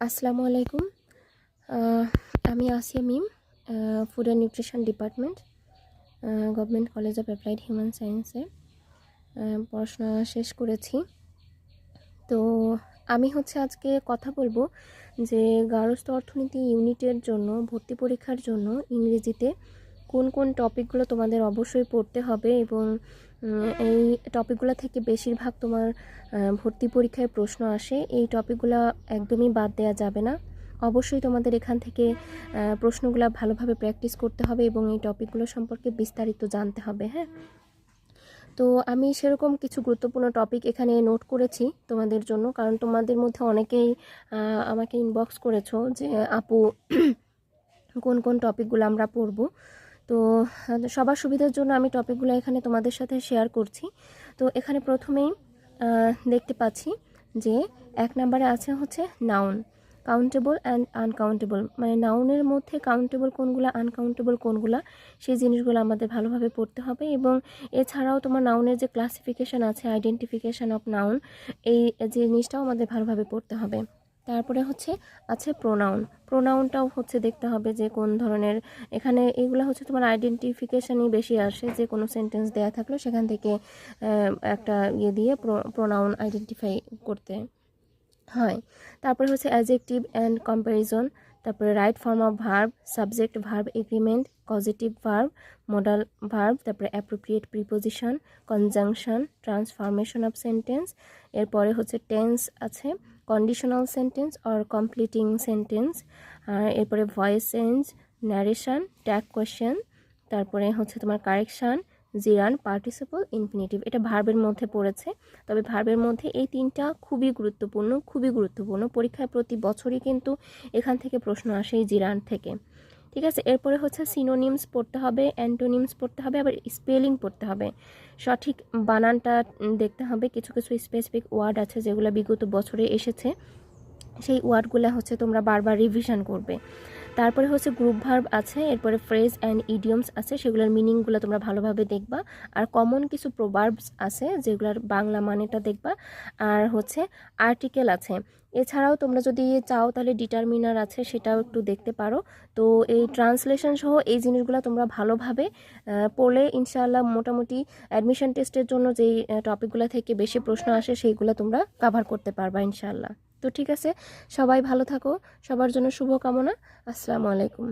আসসালামু আলাইকুম। আমি Asiya Mim food and nutrition department government college of applied human সায়েন্সে পড়াশোনা শেষ করেছি। তো আমি হচ্ছে আজকে কথা বলব যে গার্হস্থ্য অর্থনীতি ইউনিটের জন্য, ভর্তি পরীক্ষার জন্য ইংরেজিতে কোন কোন টপিকগুলো তোমাদের অবশ্যই পড়তে হবে এবং এই টপিকগুলো থেকে বেশিরভাগ তোমার ভর্তি পরীক্ষায় প্রশ্ন আসে, এই টপিকগুলো একদমই বাদ দেওয়া যাবে না। অবশ্যই তোমাদের এখান থেকে প্রশ্নগুলো ভালোভাবে প্র্যাকটিস করতে হবে এবং এই টপিকগুলো সম্পর্কে বিস্তারিত জানতে হবে হ্যাঁ? তো আমি সেরকম কিছু গুরুত্বপূর্ণ টপিক এখানে নোট করেছি তোমাদের জন্য, কারণ তোমাদের মধ্যে অনেকেই আমাকে ইনবক্স করেছ যে, আপু, কোন কোন টপিকগুলো আমরা পড়ব। তো সবার সুবিধার জন্য আমি টপিকগুলো এখানে তোমাদের সাথে শেয়ার করছি। তো, এখানে প্রথমেই দেখতে পাচ্ছি যে এক নম্বরে আছে হচ্ছে নাউন কাউন্টেবল অ্যান্ড আনকাউন্টেবল মানে নাউনের মধ্যে কাউন্টেবল কোনগুলো আনকাউন্টেবল কোনগুলো, সেই জিনিসগুলো আমাদের ভালোভাবে পড়তে হবে এবং এছাড়াও তোমার নাউনের যে ক্লাসিফিকেশান আছে আইডেন্টিফিকেশান অফ নাউন এই জিনিসটাও আমাদের ভালোভাবে পড়তে হবে। তারপরে হচ্ছে আছে প্রোনাউন প্রোনাউনটাও হচ্ছে দেখতে হবে যে কোন ধরনের, এখানে এগুলো হচ্ছে তোমার আইডেন্টিফিকেশানই বেশি আসে, যে কোনো সেন্টেন্স দেয়া থাকলে সেখান থেকে একটা ইয়ে দিয়ে প্রোনাউন আইডেন্টিফাই করতে হয়। তারপরে হচ্ছে অ্যাজেকটিভ অ্যান্ড কম্প্যারিজন তারপরে right form of verb subject verb agreement positive verb modal verb তারপরে appropriate preposition conjunction transformation of sentence এরপরে হচ্ছে টেন্স আছে conditional sentence or completing sentence আর এরপরে voice change narration tag question তারপরে হচ্ছে তোমার correction gerund participle infinitive এটা ভার্বের মধ্যে পড়েছে। তবে ভার্বের মধ্যে এই তিনটা খুবই গুরুত্বপূর্ণ খুবই গুরুত্বপূর্ণ। পরীক্ষায় প্রতি বছরই কিন্তু এখান থেকে প্রশ্ন আসে এই জিরান থেকে। ঠিক আছে? এরপরে হচ্ছে সিনোনিমস পড়তে হবে অ্যান্টোনিমস পড়তে হবে, আবার স্পেলিং পড়তে হবে। সঠিক বানানটা দেখতে হবে। কিছু কিছু স্পেসিফিক ওয়ার্ড আছে যেগুলো বিগত বছরে এসেছে। সেই ওয়ার্ডগুলো হচ্ছে তোমরা বারবার রিভিশন করবে। তারপরে হচ্ছে গ্রুপ ভার্ব আছে, এরপরে ফ্রেজ অ্যান্ড ইডিয়মস আছে, সেগুলোর মিনিংগুলো তোমরা ভালোভাবে দেখবা। আর কমন কিছু প্রোভার্বস আছে, যেগুলোর বাংলা মানেটা দেখবা। আর হচ্ছে আর্টিকেল আছে। এছাড়াও তোমরা যদি চাও তাহলে ডিটারমিনার আছে, সেটাও একটু দেখতে পারো। তো এই ট্রান্সলেশন সহ এই জিনিসগুলো তোমরা ভালোভাবে পড়লে ইনশাআল্লাহ মোটামুটি অ্যাডমিশন টেস্টের জন্য যেই টপিকগুলো থেকে বেশি প্রশ্ন আসে, সেইগুলো তোমরা কাভার করতে পারবা ইনশাআল্লাহ। তো ঠিক আছে সবাই ভালো থাকো সবার জন্য শুভকামনা আসসালামু আলাইকুম।